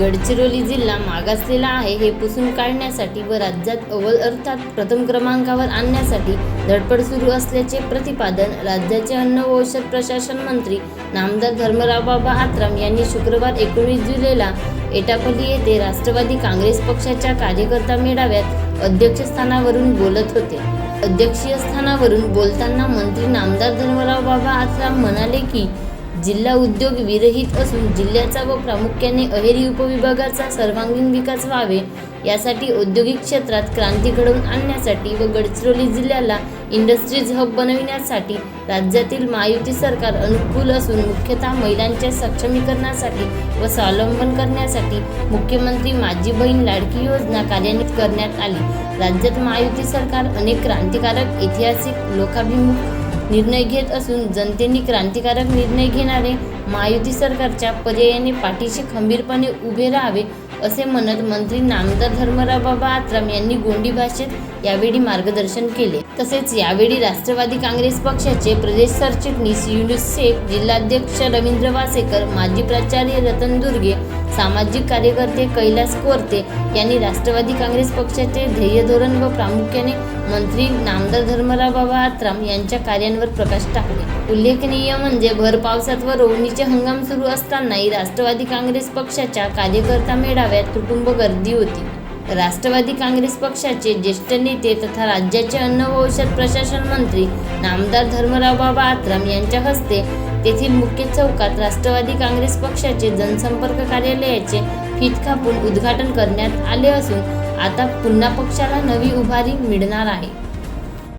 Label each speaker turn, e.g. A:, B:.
A: गडचिरोली जिल्हा मागासलेला आहे. हे पुसून काढण्यासाठी व राज्यात अव्वल अर्थात प्रथम क्रमांकावर आणण्यासाठी धडपड सुरू असल्याचे प्रतिपादन राज्याचे अन्न व औषध प्रशासन मंत्री नामदार धर्मराव बाबा आत्राम यांनी शुक्रवार एकोणीस जुलैला एटापल्ली येथे राष्ट्रवादी काँग्रेस पक्षाच्या कार्यकर्ता मेळाव्यात अध्यक्षस्थानावरून बोलत होते. अध्यक्षीय स्थानावरून बोलताना मंत्री नामदार धर्मराव बाबा आत्राम म्हणाले की जिल्हा उद्योग विरहित असून जिल्ह्याचा व प्रामुख्याने अहेरी उपविभागाचा सर्वांगीण विकास व्हावे यासाठी औद्योगिक क्षेत्रात क्रांती घडवून आणण्यासाठी व गडचिरोली जिल्ह्याला इंडस्ट्रीज हब बनविण्यासाठी राज्यातील महायुती सरकार अनुकूल असून मुख्यतः महिलांच्या सक्षमीकरणासाठी व स्वावलंबन करण्यासाठी मुख्यमंत्री माझी बहीण लाडकी योजना कार्यान्वित करण्यात आली. राज्यात महायुती सरकार अनेक क्रांतिकारक ऐतिहासिक लोकाभिमुख निर्णय घेत असून जनतेने क्रांतिकारक निर्णय घेणारे महायुती सरकारच्या पर्यायाने पाठीशी खंबीरपणे उभे राहावे असे म्हणत मंत्री नामदार धर्मराव बाबा आत्राम यांनी गोंडी भाषेत यावेळी मार्गदर्शन केले. तसेच यावेळी राष्ट्रवादी काँग्रेस पक्षाचे प्रदेश सरचिटणीस युनुस शेख जिल्हाध्यक्ष रवींद्र वासेकर माजी प्राचार्य रतन दुर्गे सामाजिक कार्यकर्ते कैलास कोरते यांनी राष्ट्रवादी काँग्रेस पक्षाचे ध्येय धोरण व प्रामुख्याने मंत्री नामदार धर्मराव बाबा आत्राम यांच्या कार्यांवर प्रकाश टाकले. उल्लेखनीय म्हणजे भर पावसात व रोवणीचे हंगाम सुरू असतानाही राष्ट्रवादी काँग्रेस पक्षाच्या कार्यकर्ता मेळाव्यात कुटुंब गर्दी होती. राष्ट्रवादी काँग्रेस पक्षाचे ज्येष्ठ नेते तथा राज्याचे अन्न व औषध प्रशासन मंत्री नामदार धर्मराव बाबा आत्राम यांच्या हस्ते तेथील मुख्य चौकात राष्ट्रवादी काँग्रेस पक्षाचे जनसंपर्क कार्यालयाचे फीत कापून उद्घाटन करण्यात आले असून आता पुन्हा पक्षाला नवी उभारी मिळणार आहे.